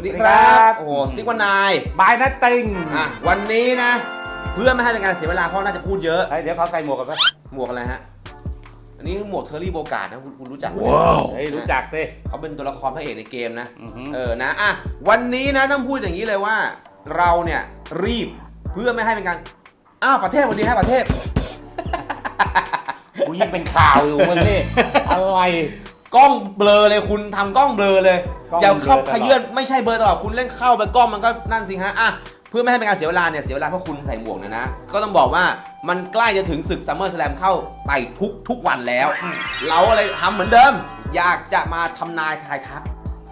วัสดีสวัสคดีครัรับบโอ้โหซิกวันนายบายนัตติงอะวันนี้นะ เพื่อไม่ให้เป็นการเสียเวลาเพราะน่าจะพูดเยอะเดี๋ยวเขาใส่หมวกกันปะหมวกอะไรฮะ อันนี้หมวกเทอร์รี่โบการ์ดนะคุณคุณรู้จักไหมเฮ้ยรู้จักสิเขาเป็นตัวละครพระเอกในเกมนะอือหือเออนะอะวันนี้นะต้องพูดอย่างนี้เลยว่า เราเนี่ยรีบเพื่อไม่ให้เป็นการอ้าวประเทศวันนี้ให้ประเทศกูยิ่งเป็นข่าวอยู่มึงนี่อะไร กล้องเบลอเลยคุณทำกล้องเบลอเลย กล้องอย่าเข้าเบลอตลอด ขยื่นไม่ใช่เบลอตลอดคุณเล่นเข้าไปกล้องมันก็นั่นสิฮะอะเพื่อไม่ให้เป็นการเสียเวลาเนี่ยเสียเวลาเพราะคุณใส่หมวกเนี่ยนะ ก็ต้องบอกว่ามันใกล้จะถึงศึกซัมเมอร์สแลมเข้าไปทุกทุกวันแล้ว เราอะไรทำเหมือนเดิม อยากจะมาทำนายทายทัก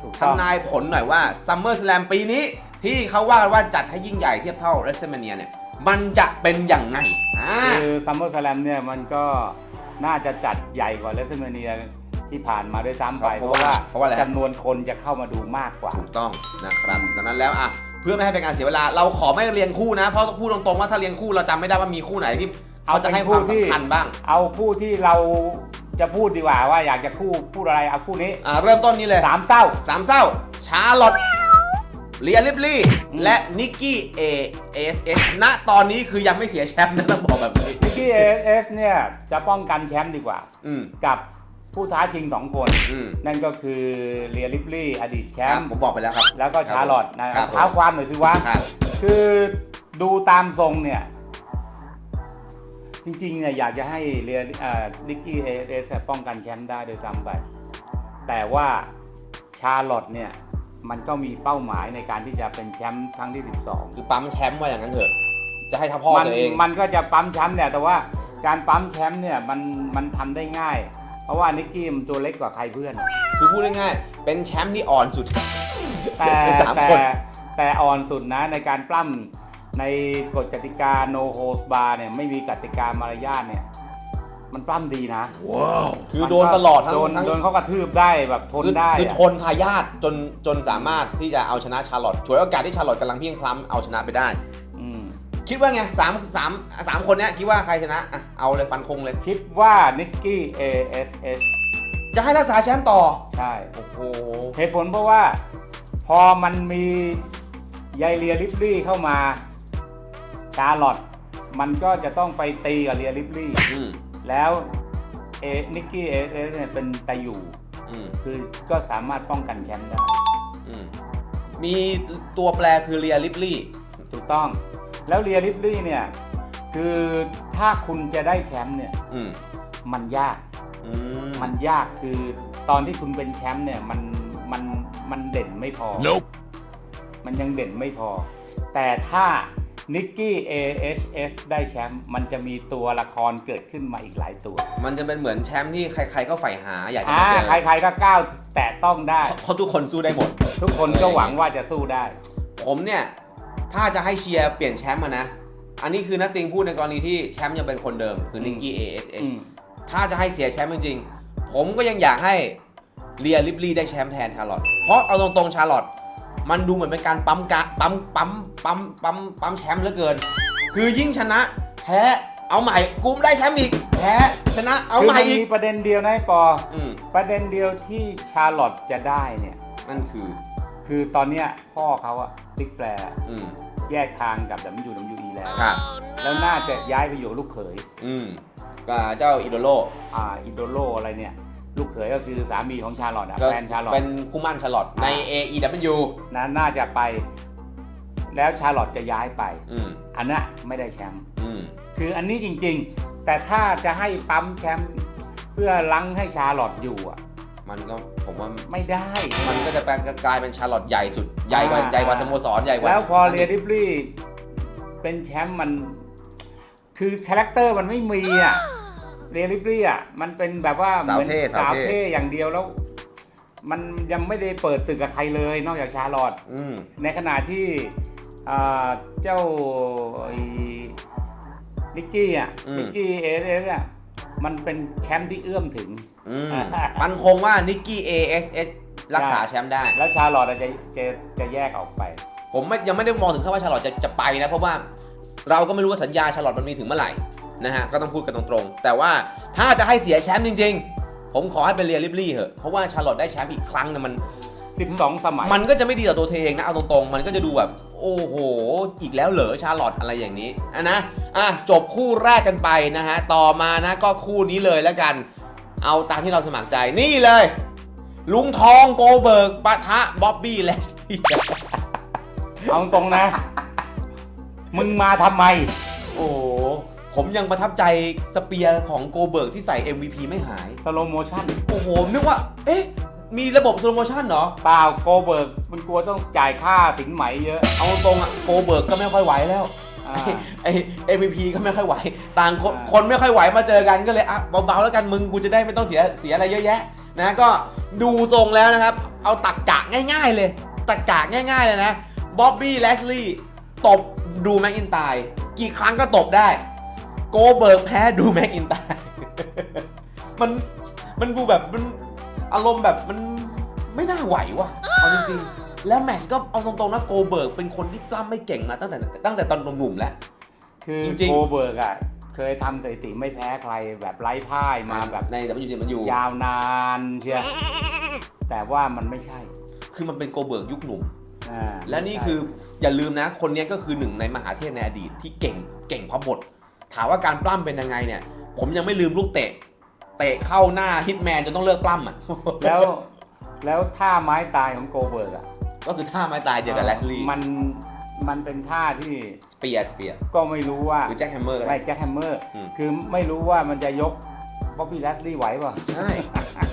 ถูกต้อง ทำนายผลหน่อยว่าซัมเมอร์สแลมปีนี้ ที่เขาว่ากันว่าจัดให้ยิ่งใหญ่เทียบเท่าเรสเซมเนียเนี่ยมันจะเป็นอย่างไงอ่า คือซัมเมอร์สแลมเนี่ยมันก็น่าจะจัดใหญ่กว่าเลสเมเนีย ที่ผ่านมาด้วยซ้ำไปเพเพราะราะว่าว่าเพราะว่าอะไรฮะจำนวนคนจะเข้ามาดูมากกว่า ถูกต้องนะครับดังนั้นแล้วอะเพื่อไม่ให้เป็นการเสียเวลา เราขอไม่เรียงคู่นะเพราะต้องพูดตรงๆว่าถ้าเรียงคู่เราจำไม่ได้ว่ามีคู่ไหนที่เขาจะให้ความสำคัญบ้างเอาคู่ที่เราจะพูดดีกว่าว่าอยากจะคู่พูดอะไรเอาคู่นี้อ่าเริ่มต้นนี้เลย สามเศร้า สามเศร้า ชาร์ลอตเลียลิปลี่ อืม และนิกกี้เอเอสเอสณตอนนี้คือยังไม่เสียแชมป์นะต้องบอกแบบนี้นิกกี้เอสเนี่ยจะป้องกันแชมป์ดีกว่า อืม กับ ผู้ท้าชิงสองคน อืมนั่นก็คือเรียลิปลี่อดีตแชครัมบป์ผมบอกไปแล้วครับแล้วก็ชาร์ลอตนะครับผมเท้าความหน่อยสิวะ ครับคือดูตามทรงเนี่ย จริงๆเนี่ยอยากจะให้เรียนิกกี้เอสป้องกันแชมป์ได้โดยซ้ำไป แต่ว่าชาร์ลอตเนี่ย มันก็มีเป้าหมายในการที่จะเป็นแชมป์ครั้งที่ 12 คือปั๊มแชมป์ว่าอย่างนั้นเถอะ จะให้ทัพพ่อมันตัวเอง มันก็จะปั๊มแชมป์เนี่ยแต่ว่าการปั๊มแชมป์เนี่ยมันมันทำได้ง่าย เพราะว่านิกกี้มันตัวเล็กกว่าใครเพื่อน คือพูดง่ายๆ เป็นแชมป์ที่อ่อนสุด แต่ในสามแต่คน แต่อ่อนสุดนะในการปล้ำในกฎกติกา no host bar เนี่ยไม่มีกติกามารยาทเนี่ย มันปล้ำดีนะคือโดนตลอดทั้งโดนทั้ง โดนเขากระทืบได้แบบทนคือได้คืออะทนทายาทจนจนสามารถที่จะเอาชนะชาร์ลอตฉวยโอกาสที่ชาร์ลอตกำลังเพียงพล้ำเอาชนะไปได้อืม คิดว่าไงสามสามสามคนเนี้ยคิดว่าใครชนะอะเอาเลยฟันคงเลย คิดว่านิกกี้ ASS จะให้รักษาแชมป์ต่อ ใช่ โอ้โห เหตุผลเพราะว่า พอมันมียายเลียลิปลี่เข้ามา ชาร์ลอตมันก็จะต้องไปตีกับเลียลิปลี่ อืมแล้วเอนิกกี้เอเอสเนี่ยเป็นตะอยู่ อืมคือก็สามารถป้องกันแชมป์ได้ อืมมีตัวแปรคือเรียลิปลี่ ถูกต้อง แล้วเรียลิปลี่เนี่ย คือถ้าคุณจะได้แชมป์เนี่ย อืมมันยาก อืมมันยากคือตอนที่คุณเป็นแชมป์เนี่ยมันมันมันเด่นไม่พอมันยังเด่นไม่พอ แต่ถ้านิกกี้ AHS ได้แชมป์มันจะมีตัวละครเกิดขึ้นมาอีกหลายตัวมันจะเป็นเหมือนแชมป์ที่ใคร ๆ ก็ใฝ่หาอยากจะอ่ามาเจอใครๆก็ก้าวแตะต้องได้ เพราะทุกคนสู้ได้หมด ทุกคนก็หวังว่าจะสู้ได้ ผมเนี่ย ถ้าจะให้เชียร์เปลี่ยนแชมป์มานะ อันนี้คือนัตติงพูดในกรณีที่แชมป์ยังเป็นคนเดิม คือนิกกี้อื ASH มถ้าจะให้เสียแชมป์จริงๆ ผมก็ยังอยากให้เรียลิปลี่ได้แชมป์แทนชาร์ลอตเพราะเอาตรงๆชาร์ลอตมันดูเหมือนเป็นการปั๊มกะปั๊มปั๊มปั๊มปั๊มปั๊มแชมป์เหลือเกิน คือยิ่งชนะแพ้เอาใหม่กูไม่ได้แชมป์อีกแพ้ชนะเอาคือใหม่มันอีกมีประเด็นเดียวนะไอ้ปออืมประเด็นเดียวที่ชาร์ลอตจะได้เนี่ยนั่นคือ คือตอนเนี้ยพ่อเขาอะ บิ๊กแฟร์อืมแยกทางกับ WWE แล้ว ครับแล้วน่าจะย้ายไปอยู่ลูกเขยอืมกับเจ้าอิโดโลอ่าอินโดโลอะไรเนี่ย ลูกเขยก็คือสามีของชาร์ลอตอะก็แฟนชาร์ลอตเป็นคู่มั่นชาร์ลอตใน AEW นะน่าจะไป แล้วชาร์ลอตจะย้ายไป อืมอันน่ะไม่ได้แชมป์อืมคืออันนี้จริง ๆ แต่ถ้าจะให้ปั๊มแชมป์เพื่อลังให้ชาร์ลอตอยู่อะ มันก็ผมว่าไม่ได้ มันก็จะแปลงกลายเป็นชาร์ลอตใหญ่สุดใหญ่กว่าอ่า ใหญ่กว่าสโมสรใหญ่กว่าแล้วพอเรียดิบลี่เป็นแชมป์มัน คือคาแรคเตอร์มันไม่มีอะเรียดิบลี่อะมันเป็นแบบว่าสาวหมือนเท่สาสาววเท่เท่อย่างเดียวแล้ว มันยังไม่ได้เปิดศึกกับใครเลย นอกจากชาร์ลอต อืมในขณะที่อ่าเจ้าไอ้นิกกี้อะนิกกี้เอเอสอะมันเป็นแชมป์ที่เอื้อมถึง อืมมันคงว่านิกกี้ ASS รักษาแชมป์ได้ แล้วชาร์ลอตอะจะจะจะแยกออกไป ผมไม่ยังไม่ได้มองถึงขั้นว่าชาร์ลอตจะจะไปนะ เพราะว่าเราก็ไม่รู้ว่าสัญญาชาร์ลอตมันมีถึงเมื่อไหร่นะฮะก็ต้องพูดกันตรงๆ แต่ว่าถ้าจะให้เสียแชมป์จริง ๆ ผมขอให้เป็นเรียลิบลี่เหอะเพราะว่าชาร์ลอตได้แชมป์อีกครั้งเนี่ยมัน 12 สมัย มันก็จะไม่ดีต่อตัวเธอเองนะเอาตรงๆ มันก็จะดูแบบโอ้โหอีกแล้วเหรอชาร์ลอตอะไรอย่างนี้อะนะอะจบคู่แรกกันไปนะฮะต่อมานะก็คู่นี้เลยแล้วกัน เอาตามที่เราสมัครใจนี่เลย ลุงทองโกเบิร์กปะทะบ๊อบบี้เลสลี่เอาตรงนะ มึงมาทำไม โอ้โหผมยังประทับใจสเปียร์ของโกเบิร์กที่ใส่ MVP ไม่หาย สโลโมชั่น โอ้โหนึกว่า เอ๊ะ มีระบบสโลโมชั่นเหรอ เปล่าโกเบิร์กมันกลัวต้องจ่ายค่าสินไหมเยอะ เอาตรงๆอะโกเบิร์กก็ไม่ค่อยไหวแล้วอ่า ไอ้ไอ้ MVP ก็ไม่ค่อยไหว ต่างคนอ่าคนไม่ค่อยไหวมาเจอกันก็เลยอะเบาๆแล้วกันมึงกูจะได้ไม่ต้องเสียเสียอะไรเยอะแยะนะก็ดูทรงแล้วนะครับ เอาตักกะง่ายๆเลยตักกะง่ายๆเลยนะบ๊อบบี้แลชลีย์ตบดูแม็กอินไตร์กี่ครั้งก็ตบได้ โกเบิร์กแพ้ดูแม็กอินไตร์มันมันดูแบบมันอารมณ์แบบมันไม่น่าไหวว่ะเอาจริงๆ แล้วแมตช์ก็เอาตรงๆนะโกเบิร์กเป็นคนที่ปล้ำไม่เก่งมาตั้งแต่ตั้งแต่ตอนหนุ่มๆแล้ว คือจริงๆ โกเบิร์กอะ เคยทำสถิติไม่แพ้ใครแบบไร้พ่ายมาแบบใน WGC มันอยู่ ยาวนานเชียวแต่ว่ามันไม่ใช่ คือมันเป็นโกเบิร์กยุคหนุ่ม อ่าและนี่คืออย่าลืมนะ คนนี้ก็คือหนึ่งในมหาเทพในอดีตที่เก่งเก่งเพราะบท ถามว่าการปล้ำเป็นยังไงเนี่ย ผมยังไม่ลืมลูกเตะ เตะเข้าหน้าฮิตแมนจนต้องเลิกปล้ำอะ แล้วแล้วท่าไม้ตายของโกเบิร์กอะ ก็คือท่าไม้ตายเดียวกับแลชลีย์มันมันเป็นท่าที่สเปียร์สเปียร์ก็ไม่รู้ว่าหรือแจ็คแฮมเมอร์ก็ไม่ได้แจ็คแฮมเมอร์ อืม คือไม่รู้ว่ามันจะยกบ๊อบบี้แลสลี่ไหวเปล่ะ ใช่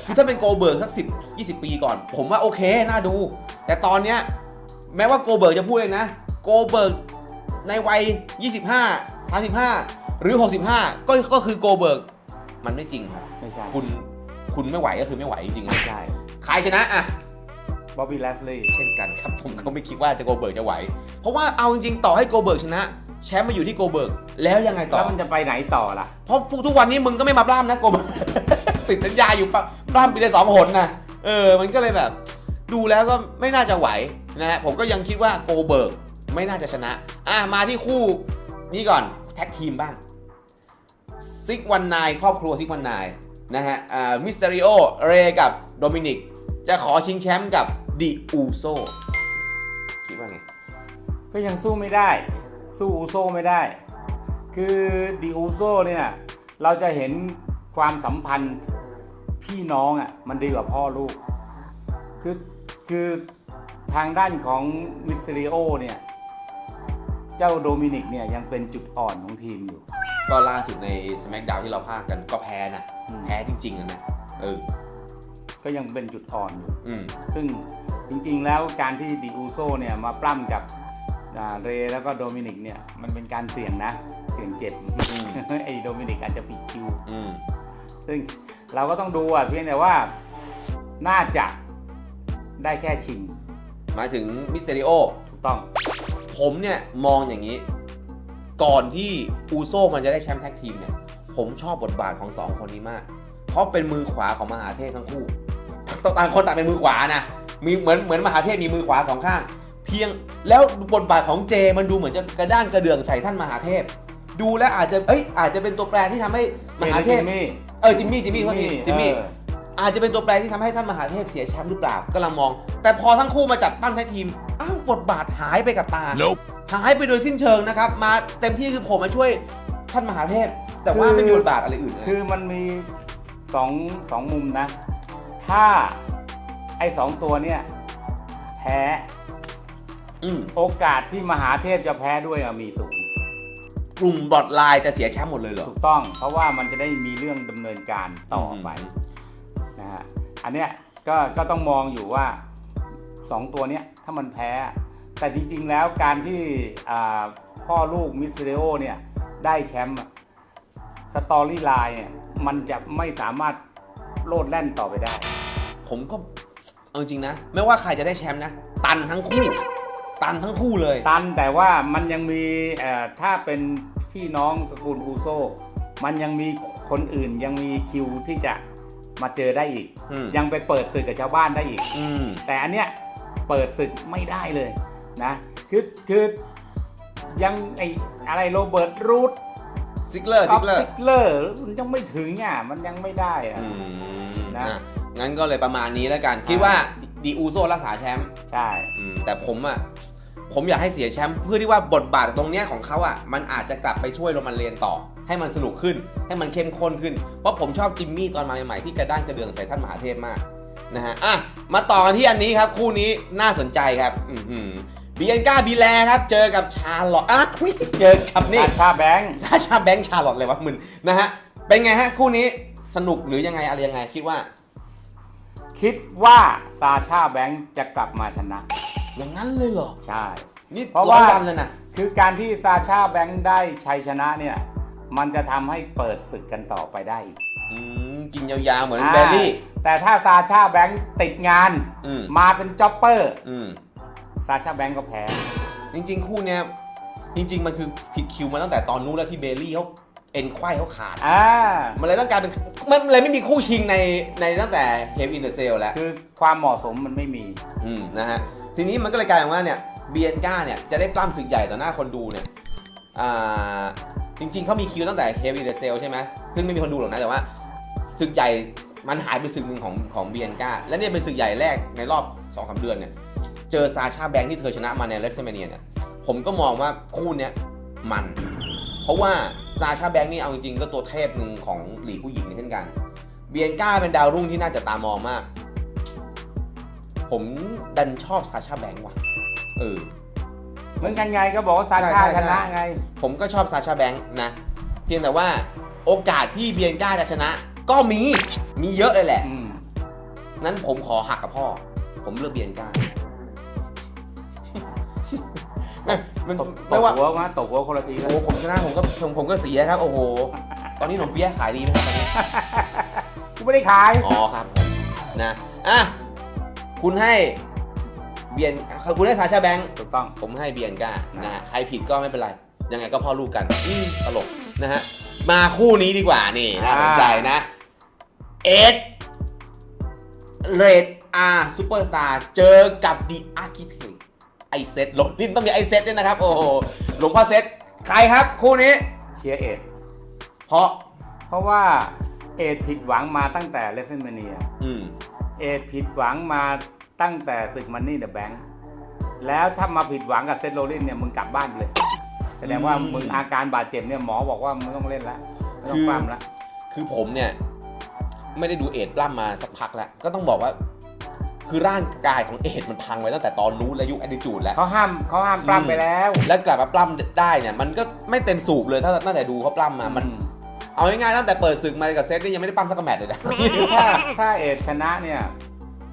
คือถ้าเป็นโกเบิร์กสักสิบยี่สิบปีก่อน ผมว่าโอเค น่าดู แต่ตอนเนี้ยแม้ว่าโกเบิร์กจะพูดเลยนะ โกเบิร์กในวัย 25 35 หรือ 65 ก็ก็คือโกเบิร์กมันไม่จริงครับไม่ใช่คุณคุณไม่ไหวก็คือไม่ไหวจริงๆไม่นะใช่ ใครชนะอะ บ๊อบบี้แลสลี่เช่นกันครับ ผมก็ไม่คิดว่าจะโกเบิร์กจะไหว เพราะว่าเอาจริงๆ ต่อให้โกเบิร์กชนะ แชมป์มาอยู่ที่โกเบิร์กแล้วยังไงต่อ แล้วมันจะไปไหนต่อล่ะ เพราะทุกวันนี้มึงก็ไม่มาปล้ำนะโกเบิร์ก ติดสัญญาอยู่ปะปล้ำปีละสองหนนะเออ มันก็เลยแบบ ดูแล้วก็ไม่น่าจะไหวนะฮะผมก็ยังคิดว่าโกเบิร์กไม่น่าจะชนะ อะมาที่คู่นี้ก่อนแท็กทีมบ้างซิกวันนายครอบครัวซิกวันนายนะฮะอ่ามิสเตอริโอเรกับโดมินิกจะขอชิงแชมป์กับ ดิอูโซคิดว่าไง ก็ยังสู้ไม่ได้ สู้อูโซไม่ได้ คือดิอูโซเนี่ย เราจะเห็นความสัมพันธ์พี่น้องอะมันดีกว่าพ่อลูก คือคือทางด้านของมิสเตอริโอเนี่ย เจ้าโดมินิกเนี่ยยังเป็นจุดอ่อนของทีมอยู่ ก็ล่าสุดใน SmackDown ที่เราพากกันก็แพ้นะ อืม แพ้จริงๆอะนะเออ ก็ยังเป็นจุดอ่อนอยู่ อืม ซึ่ง จริงๆ แล้วการที่ดิอูโซเนี่ยมาปล้ำกับอ่าเรย์แล้วก็โดมินิกเนี่ยมันเป็นการเสี่ยงนะ เสี่ยงเจ็บอืมไอ้โดมินิกอาจจะผิดคิวอืมซึ่งเราก็ต้องดูอะเพียงแต่ว่าน่าจะได้แค่ชิงหมายถึงมิสเตอริโอถูกต้อง ผมเนี่ยมองอย่างนี้ ก่อนที่อูโซมันจะได้แชมป์แท็กทีมเนี่ย ผมชอบบทบาทของสองคนนี้มาก เพราะเป็นมือขวาของมหาเทพทั้งคู่ ต่างคนต่างเป็นมือขวานะมีเหมือนเหมือนมหาเทพมีมือขวาสองข้าง เพียงแล้วบทบาทของเจมันดูเหมือนจะกระด้างกระเดื่องใส่ท่านมหาเทพ ดูแล้วอาจจะเอ้ยอาจจะเป็นตัวแปรที่ทำให้มหาเทพจิมมี่เออจิมมี่จิมมี่โทษทีจิมมี่เอออาจจะเป็นตัวแปรที่ทำให้ท่านมหาเทพเสียแชมป์หรือเปล่ากำลังมอง แต่พอทั้งคู่มาจับปั้นแท็กทีมอ้าวบทบาทหายไปกับตา Nope. หายไปโดยสิ้นเชิงนะครับ มาเต็มที่คือผมมาช่วยท่านมหาเทพ แต่ว่าไม่มีบทบาทอะไรอื่นเลยคือมันมีสองสองมุมนะ ถ้าไอ้สองตัวเนี่ยแพ้อืมโอกาสที่มหาเทพจะแพ้ด้วยอะมีสูง กลุ่มบอดไลน์จะเสียแชมป์หมดเลยเหรอ ถูกต้อง เพราะว่ามันจะได้มีเรื่องดำเนินการต่อไปนะฮะอันเนี้ยก็ก็ต้องมองอยู่ว่า 2 ตัวเนี้ยถ้ามันแพ้ แต่จริงๆแล้วการที่อ่าพ่อลูกมิสเตอริโอเนี่ยได้แชมป์อะสตอรี่ไลน์เนี่ยมันจะไม่สามารถ โลดแล่นต่อไปได้ ผมก็เอาจริงนะ ไม่ว่าใครจะได้แชมป์นะ ตันทั้งคู่ ตันทั้งคู่เลย ตันแต่ว่ามันยังมีเอ่อถ้าเป็นพี่น้องตระกูลอูโซ มันยังมีคนอื่นยังมีคิวที่จะมาเจอได้อีก อืม ยังไปเปิดศึกกับชาวบ้านได้อีก อืม แต่อันเนี้ยเปิดศึกไม่ได้เลยนะ คือคือยังไออะไรโรเบิร์ตรูท ซิกเลอร์ซิกเลอร์ซิกเลอร์มันยังไม่ถึงอะมันยังไม่ได้อะ อืมนะ อะงั้นก็เลยประมาณนี้แล้วกัน คิดว่าดีอูโซรักษาแชมป์ใช่ อืมแต่ผมอะ ผมอยากให้เสียแชมป์เพื่อที่ว่าบทบาทตรงเนี้ยของเขาอะ มันอาจจะกลับไปช่วยโรมันเรียนต่อ ให้มันสนุกขึ้น ให้มันเข้มข้นขึ้น เพราะผมชอบจิมมี่ตอนมาใหม่ๆที่กระด้างกระเดืองใส่ท่านมหาเทพมากนะฮะ อะ มาต่อกันที่อันนี้ครับ คู่นี้น่าสนใจครับ อือบี เอ็นก้าบีแลครับ เจอกับชาร์ลอตอะทุยเจอกับนี่อาชาแบงค์ซาชาแบงค์ชาร์ลอตเลยวะมึนนะฮะ เป็นไงฮะ คู่นี้สนุกหรือยังไงอะไรยังไงคิดว่า คิดว่าซาชาแบงค์จะกลับมาชนะ อย่างนั้นเลยเหรอ ใช่ นี่เพราะว่าอยวันเลยนะคือการที่ซาชาแบงค์ได้ชัยชนะเนี่ย มันจะทำให้เปิดศึกกันต่อไปได้อีกอืมกินยาวๆ เหมือนอ่าแบลลี่ แต่ถ้าซาชาแบงค์ติดงานอืมมาเป็นจ็อปเปอร์อืม ซาชาแบงค์ก็แพ้ จริง ๆ คู่เนี้ยจริง ๆ มันคือผิดคิวมาตั้งแต่ตอนนู้นแล้วที่เบลลี่เขาเอ็นไขว้เขาขาด อ่า มันเลยต้องกลารเป็นมันเลยไม่มีคู่ชิงในในตั้งแต่เฮฟอินเดอร์เซลแล้วคือความเหมาะสมมันไม่มี อืมนะฮะทีนี้มันก็เลยกลายเป็นว่าเนี่ยเบียนก้าเนี่ยจะได้ปล้ำศึกใหญ่ต่อหน้าคนดูเนี่ยอ่าจริง ๆเขามีคิวตั้งแต่เฮฟอินเดอร์เซลใช่ไหมซึ่งไม่มีคนดูหรอกนะแต่ว่าศึกใหญ่มันหายไปศึกหนึ่งของของเบียนก้าและเนี่ยเป็นศึกใหญ่แรกในรอบ2อสเดือนเนี่ย เจอซาชาแบงค์ที่เธอชนะมาในเลสเซเมเนียเนี่ยผมก็มองว่าคู่เนี้ยมัน เพราะว่าซาชาแบงค์นี่เอาจริงๆ ก็ตัวเทพหนึ่งของหลีกผู้หญิงเช่นกัน เบียนก้าเป็นดาวรุ่งที่น่าจะตามองมาก ผมดันชอบซาชาแบงค์ว่ะเออเหมือนกันไงก็บอกว่าซาใช่ชาใช่ชนะไง ผมก็ชอบซาชาแบงค์นะ เพียงแต่ว่าโอกาสที่เบียนก้าจะชนะ ก็มีมีเยอะเลยแหละอืมนั้นผมขอหักกับพ่อ ผมเลือกเบียนก้า ไม่มันตบตไม่บว่าหัวมาตบหัวคนละทีโอ้แล้วโหผมชนะผมก็ผมผมก็เสียครับ โอ้โห ตอนนี้ขนมเปี๊ยะขายดีไหมครับตอนนี้กูไม่ได้ขายอ๋อครับผมนะอะคุณให้เบียนคุณให้ซาชาแบงค์ถูกต้องผมให้เบียนก้านะฮะใครผิดก็ไม่เป็นไร ยังไงก็พ่อลูกกันอืมตลกนะฮะมาคู่นี้ดีกว่านี่น่าสนใจนะเอ็ดเรดอาร์ซูเปอร์สตาร์เจอกับดีอาร์คิเทค ไอเซตหลงนินต้องมีไอเซตด้วยนะครับ โอ้โหหลวงพ่อเซตใครครับคู่นี้ เชียร์เอ็ด เพราะเพราะว่าเอ็ดผิดหวังมาตั้งแต่เลสเซนเมเนียอืมเอ็ดผิดหวังมาตั้งแต่ศึกมันนี่เดอะแบงค์แล้วถ้ามาผิดหวังกับเซตโรลลินเนี่ยมึงกลับบ้านไปเลย แสดงว่ามึงอาการบาดเจ็บเนี่ยหมอบอกว่ามึงต้องเล่นแล้วไม่ต้องปั้มแล้วคือผมเนี่ย ไม่ได้ดูเอ็ดปล้ำมาสักพักแล้ว ก็ต้องบอกว่า คือร่างกายของเอ็ดมันพังไว้ตั้งแต่ตอนนู้นและยุคแอดิจูดแล้ว เขาห้ามเขาห้ามปล้ำไปแล้ว แล้วกลับมาปล้ำได้เนี่ยมันก็ไม่เต็มสูบเลยถ้าตั้งแต่ดูเขาปล้ำมามันเอาง่ายๆตั้งแต่เปิดศึกมากับเซตนี่ยังไม่ได้ปล้ำสักแมตช์เลยนะ คือถ้าถ้าเอ็ดชนะเนี่ย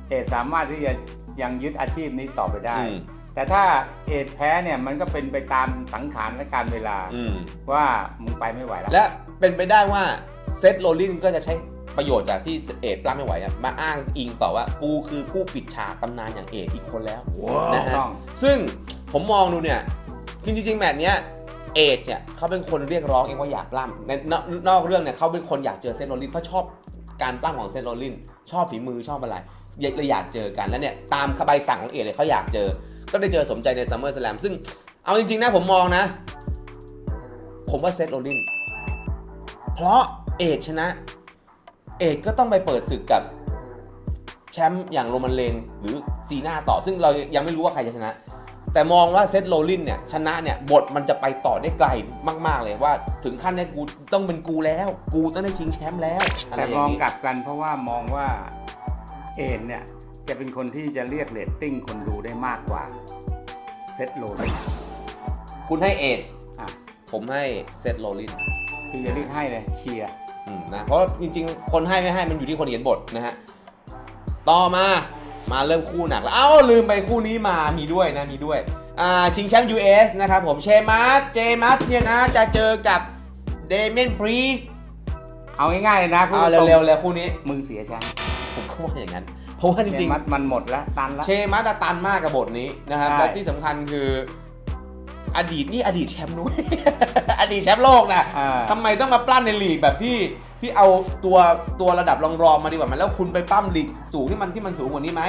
เอ็ดสามารถที่จะยังยึดอาชีพนี้ต่อไปได้ อืม แต่ถ้าเอ็ดแพ้เนี่ยมันก็เป็นไปตามสังขารและการเวลา อืมว่ามึงไปไม่ไหวแล้ว และเป็นไปได้ว่าเซตโรลลินก็จะใช้ ประโยชน์จากที่เอ็ดปล้ำไม่ไหวอะมาอ้างอิงต่อว่ากูคือผู้ปิดฉากตำนานอย่างเอ็ดอีกคนแล้วนะฮะต้องซึ่งผมมองดูเนี่ยคือจริงๆแมตช์เนี้ยเอจเนี่ยเขาเป็นคนเรียกร้องเองว่าอยากปล้ำในนอกนอกเรื่องเนี่ยเขาเป็นคนอยากเจอเซนโรลลินเขาชอบการปล้ำของเซนโรลลินชอบฝีมือชอบอะไรเลยอยากเจอกันแล้วเนี่ยตามใบสั่งของเอจเลยเขาอยากเจอ ก็ได้เจอสมใจในซัมเมอร์สแลมซึ่งเอาจริงๆนะผมมองนะ ผมว่าเซนโรลลินเพราะเอจชนะ เอจก็ต้องไปเปิดศึกกับแชมป์อย่างโรมันเลนหรือซีน่าต่อ ซึ่งเรายังไม่รู้ว่าใครจะชนะ แต่มองว่าเซตโรลลินเนี่ยชนะเนี่ยบทมันจะไปต่อได้ไกลมาก ๆ เลยว่าถึงขั้นเนี่ยกูต้องเป็นกูแล้ว กูต้องได้ชิงแชมป์แล้วอะไรแต่อย่ามองงนี้กลับกันเพราะว่ามองว่าเอ็ดเนี่ยจะเป็นคนที่จะเรียกเรตติ้งคนดูได้มากกว่าเซตโรลลินคุณให้เอจอะผมให้เซตโรลลินพี่จะเรียกให้เลยเชียร์ อืมนะเพราะจริงๆ คนให้ไม่ให้มันอยู่ที่คนเขียนบทนะฮะต่อมามาเริ่มคู่หนักแล้วเอ้าลืมไปคู่นี้มามีด้วยนะมีด้วยอ่าชิงแชมป์ US นะครับผมเชมัสเจมัสเนี่ยนะจะเจอกับเดเมนพรีสเอาง่ายๆเลยนะพูดเอาตรงเร็วๆเลยคู่นี้ๆมึงเสียแชมป์ผมก็ว่าอย่างนั้น เพราะว่าจริงเชมัดมันหมดแล้วตันแล้ว ๆ เชมัสอะตันมากกับบทนี้นะครับใช่ และที่สำคัญคือ อดีตนี่อดีตแชมป์ด้วย อดีตแชมป์โลกนะอ่า ทำไมต้องมาปล้ำในลีกแบบที่ที่เอาตัวตัวระดับรองรองๆมาดีกว่าไหมแล้วคุณไปปล้ำลีกสูงที่มันที่มันสูงกว่านี้ไหม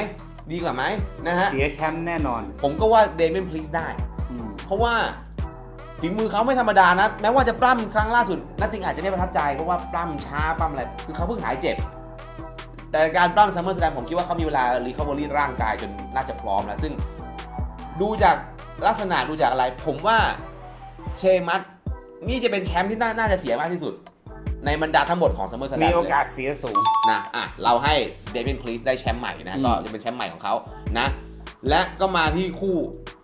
ดีกว่าไหมนะฮะ เสียแชมป์แน่นอนผมก็ว่าเดเมนพลีสได้ อืมเพราะว่าฝีมือเขาไม่ธรรมดานะ แม้ว่าจะปล้ำครั้งล่าสุดนัตติงอาจจะไม่ประทับใจ เพราะว่าปล้ำช้าปล้ำอะไร คือเขาเพิ่งหายเจ็บ แต่การปล้ำซัมเมอร์สแลมผมคิดว่าเขามีเวลารีคอเวอรี่ร่างกายจนน่าจะพร้อมแล้ว ซึ่งดูจาก ลักษณะดูจากอะไร ผมว่าเชมัสนี่จะเป็นแชมป์ที่น่าน่าจะเสียมากที่สุด ในบรรดาทั้งหมดของซัมเมอร์สแลมมีโอกาสเสียสูงนะอะเราให้เดวินคลีสได้แชมป์ใหม่นะอืมก็จะเป็นแชมป์ใหม่ของเขานะ และก็มาที่คู่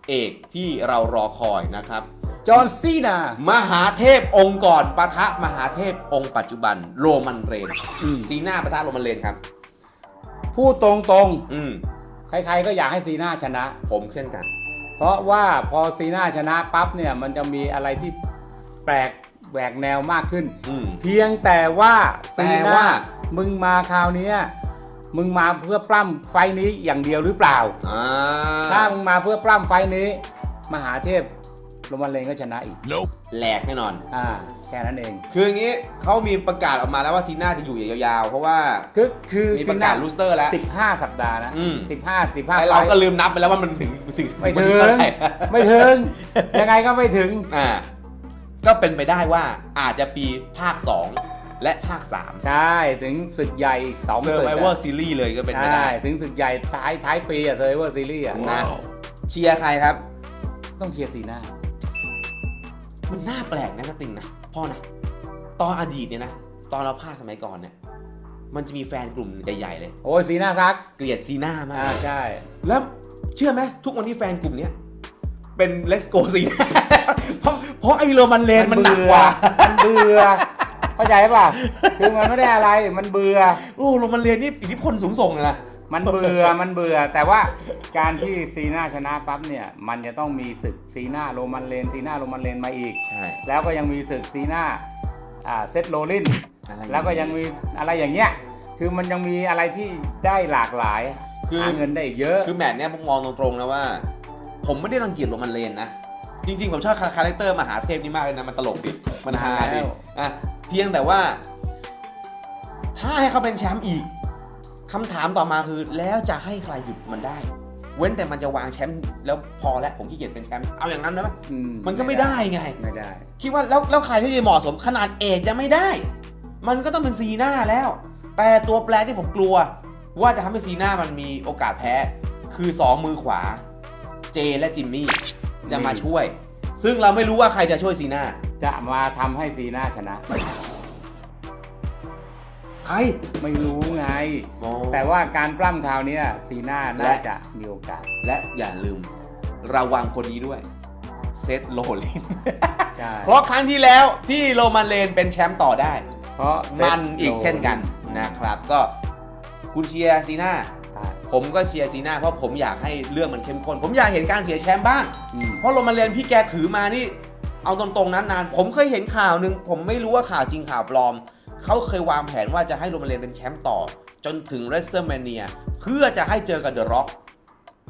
เอกที่เรารอคอยนะครับจอห์นซีนามหาเทพองค์ก่อนปะทะมหาเทพองค์ปัจจุบันโรมันเรนอืมซีน่าปะทะโรมันเรนครับ พูดตรงอืมๆใครๆก็อยากให้ซีน่าชนะ ผมเช่นกัน เพราะว่าพอซีน่าชนะปั๊บเนี่ยมันจะมีอะไรที่แปลกแหวกแนวมากขึ้น อืม เพียงแต่ว่าแต่ซีว่า น่ามึงมาคราวเนี้ยมึงมาเพื่อปล้ำไฟท์นี้อย่างเดียวหรือเปล่า อ่าถ้ามึงมาเพื่อปล้ำไฟท์นี้ มหาเทพโรมันเรนก็ชนะอีก แหลกแน่นอน อ่า แค่นั้นเอง คืออย่างนี้เขามีประกาศออกมาแล้วว่าซีน่าจะอยู่อย่างยาวๆ เพราะว่า คือคือมีประกาศลูสเตอร์แล้วสิบห้าสัปดาห์นะอืม สิบห้าสิบห้าไอเราก็ลืมนับไปแล้วว่ามันถึงถึงไม่ถึง วันที่เท่าไหร่ไม่ถึง ยังไงก็ไม่ถึง อ่าก็เป็นไปได้ว่าอาจจะปีภาค 2 และภาค 3 ใช่ถึงศึกใหญ่อีกสองเซอร์ศึกไวอะเวอร์ซีรีส์เลยก็เป็นไปใช่ได้ถึงศึกใหญ่ท้ายท้ายปีอะเซอร์ไวเวอร์ซีรีส์อะนะเชียร์ใครครับ ต้องเชียร์ซีน่า มันน่าแปลกนะนติงนะพ่อนะ ตอนอดีตเนี่ยนะ ตอนเราภาคสมัยก่อนเนี่ย มันจะมีแฟนกลุ่มใหญ่ๆเลย โอ้ยซีน่าซักเกลียดซีน่ามาอ่ากใช่แล้วเชื่อไหมทุกวันที่แฟนกลุ่มเนี้ยเป็นเลสโกซีน่าเพราะเพราะไอโรมันเลนมันหนักกว่า มันเบื่อเข้าใจป่ะคือมันไม่ได้อะไรมันเบื่อโอ้โรมันเลนนี่อิทธิพลสูงส่งเลยนะ มันเบื่อมันเบื่อ แต่ว่าการที่ซีน่าชนะปั๊บเนี่ย มันจะต้องมีศึกซีน่าโรมันเลนซีน่าโรมันเลนมาอีก ใช่ แล้วก็ยังมีศึกซีน่าอ่าเซตโรลินอะไรแล้วก็ยังมีอะไรอย่างเงี้ยคือมันยังมีอะไรที่ได้หลากหลายคือ หาเงินได้อีกเยอะ คือแมตช์เนี้ยผมมองตรงๆนะว่า ผมไม่ได้รังเกียจโรมันเลนนะ จริงๆ ผมชอบคาแรคเตอร์มหาเทพนี่มากเลยนะ มันตลกดิ มันฮาดิแล้ว อะเพียงแต่ว่า ถ้าให้เขาเป็นแชมป์อีก คำถามต่อมาคือแล้วจะให้ใครหยุดมันได้ เว้นแต่มันจะวางแชมป์แล้วพอแล้วผมขี้เกียจเป็นแชมป์เอาอย่างนั้นได้ไหมอืมันก็ไม่ได้ไง ไม่ได้ คิดว่าแล้วแล้วใครที่จะเหมาะสมขนาดเอกจะไม่ได้ มันก็ต้องเป็นซีน่าแล้ว แต่ตัวแปรที่ผมกลัว ว่าจะทำให้ซีน่ามันมีโอกาสแพ้ คือ2มือขวา เจและจิมมี่จะมาช่วย ซึ่งเราไม่รู้ว่าใครจะช่วยซีน่าจะมาทำให้ซีน่าชนะใคร ไม่รู้ไงโอ้แต่ว่าการปล้ำคราวเนี้ยซีน่าและน่าจะมีโอกาส และอย่าลืมระวังคนนี้ด้วย เซตโลลิน ใช่ เพราะครั้งที่แล้วที่โรมันเลนเป็นแชมป์ต่อได้ เพราะมันอีกเช่นกันนะครับ ก็คุณเชียร์ซีน่า ใช่ผมก็เชียร์ซีน่าเพราะผมอยากให้เรื่องมันเข้มข้น ผมอยากเห็นการเสียแชมป์บ้าง อืม เพราะโรมันเรนพี่แกถือมานี่ เอาตรงๆนั้นนาน ผมเคยเห็นข่าวหนึ่งผมไม่รู้ว่าข่าวจริงข่าวปลอม เขาเคยวางแผนว่าจะให้โรมันเรนเป็นแชมป์ต่อ จนถึงเรสเซอร์แมเนียเพื่อจะให้เจอกับเดอะร็อก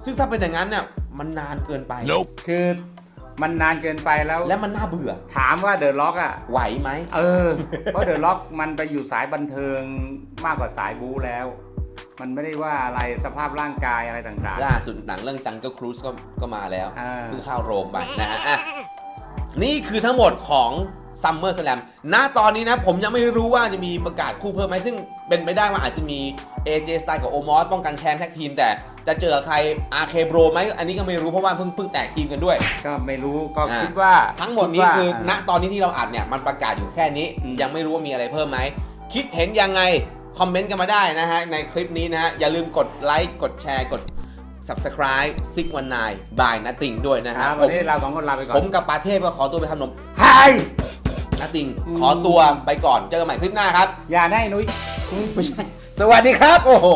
ซึ่งถ้าเป็นอย่างนั้นเนี่ยมันนานเกินไป คือมันนานเกินไปแล้ว และมันน่าเบื่อ ถามว่าเดอะล็อกอะ ไหวไหมเออ เพราะเดอะล็อกมันไปอยู่สายบันเทิงมากกว่าสายบู๊แล้ว มันไม่ได้ว่าอะไรสภาพร่างกายอะไรต่างล่าสุดหนังเรื่องจังเกิลครูซก็ก็มาแล้วๆอ่าเพิ่งเข้าโรงไปนะฮะอะนี่คือทั้งหมดของ Summer Slam ณตอนนี้นะผมยังไม่รู้ว่าจะมีประกาศคู่เพิ่มไหมซึ่งเป็นไปได้ว่าอาจจะมี AJ Styles กับโอมอสป้องกันแชมป์แท็กทีมแต่จะเจอกับใคร RK Bro ไหมอันนี้ก็ไม่รู้เพราะว่าเพิ่งเพิ่งแตกทีมกันด้วย ก็ไม่รู้ก็อ่า คิดว่าทั้งหมดนี้ดว่าคือณตอนนี้ที่เราอัดเนี่ยมันประกาศอยู่แค่นี้อืมยังไม่รู้ว่ามีอะไรเพิ่มไหม คิดเห็นยังไง คอมเมนต์กันมาได้นะฮะ ในคลิปนี้นะฮะ อย่าลืมกดไลค์กดแชร์กด subscribe ซิกวันนายบายนัตติงด้วยนะคฮะรับผวันมนี้เราสองคนลาไปก่อผนมกับปาเทพก็ขอตัวไปทำนม ไฮ นัตติงอืมขอตัวไปก่อนเจอกันใหม่คลิปหน้าครับ อย่าได้นุ้ย ไม่ใช่ สวัสดีครับ โอ้โห